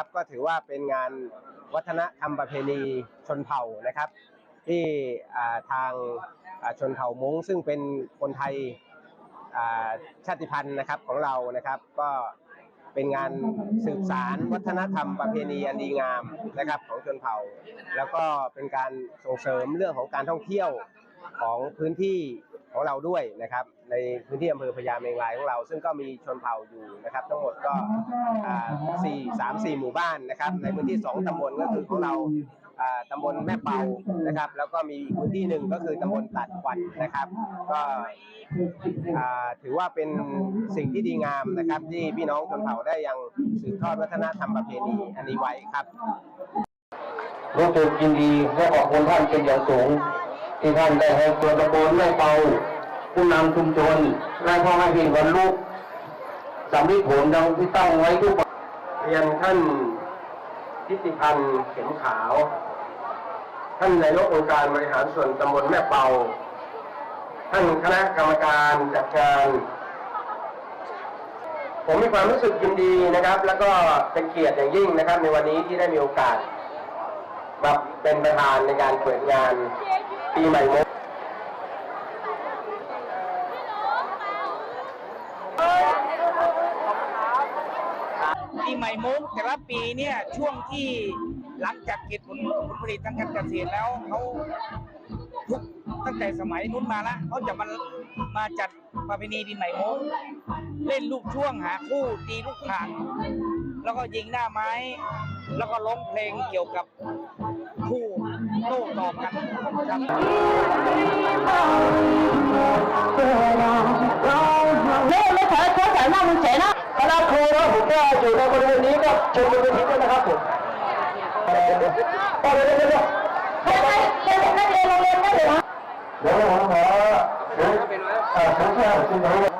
นะครับ ก็ถือว่าเป็นงานวัฒนธรรมประเพณีชนเผ่านะครับ ที่ทางชนเผ่ามงซึ่งเป็นคนไทยชาติพันธุ์นะครับของเรานะครับ ก็เป็นงานสืบสารวัฒนธรรมประเพณีอันดีงามนะครับของชนเผ่า แล้วก็เป็นการส่งเสริมเรื่องของการท่องเที่ยวของพื้นที่ ของเราด้วยนะครับ ในพื้นที่อำเภอพญาเมงรายของเรา ซึ่งก็มีชนเผ่าอยู่นะครับ ทั้งหมดก็สี่สามสี่หมู่บ้านนะครับ ในพื้นที่สองตำบลก็คือของเราตำบลแม่เปานะครับ แล้วก็มีอีกพื้นที่หนึ่งก็คือตำบลตัดควันนะครับ ก็ถือว่าเป็นสิ่งที่ดีงามนะครับ ที่พี่น้องชนเผ่าได้ยังสืบทอดวัฒนธรรมประเพณีอันนี้ไว้ครับรู้สึกยินดีและขอบคุณท่านเป็นอย่างสูง ที่ท่านได้ให้ตัวตะโกนแม่เป่าผู้นำชุมชนและพ่อแม่พี่วันลูกสำลิดผลดังที่ตั้งไว้ทุกเรียนท่านทิติพันธ์เข็มขาว ท่านนายกองค์การบริหารส่วนตำบลแม่เปา ท่านคณะกรรมการจัดการ ผมมีความรู้สึกยินดีนะครับ แล้วก็เป็นเกียรติอย่างยิ่งนะครับ ในวันนี้ที่ได้มีโอกาสมาเป็นประธานในการเปิดงาน ปีใหม่มงปีใหม่มุกแต่ละปีเนี่ยช่วงที่หลังจากเก็บผลผลผลิตทางการเกษตรแล้วเขาทุกตั้งแต่สมัยนู้นมาละเขาจะมามาจัดประเพณีปีใหม่มุกเล่นลูกช่วงหาคู่ตีลูกข่างแล้วก็ยิงหน้าไม้ แล้วก็ร้องเพลงเกี่ยวกับ โต้ตอบกันครับนี่ไม่ขอเขาใส่หน้ามึงเฉยนะคณะครูนะผมก็อยู่ในบริเวณนี้ก็ชมบริเวณนี้ด้วยนะครับผมเออเดี๋ยวเดี๋ยวเดี๋ยวเดี๋ยวให้ให้ให้นักเรียนโรงเรียนได้เลยนะเดี๋ยวผมขอเดี๋ยวเอ่อผมแค่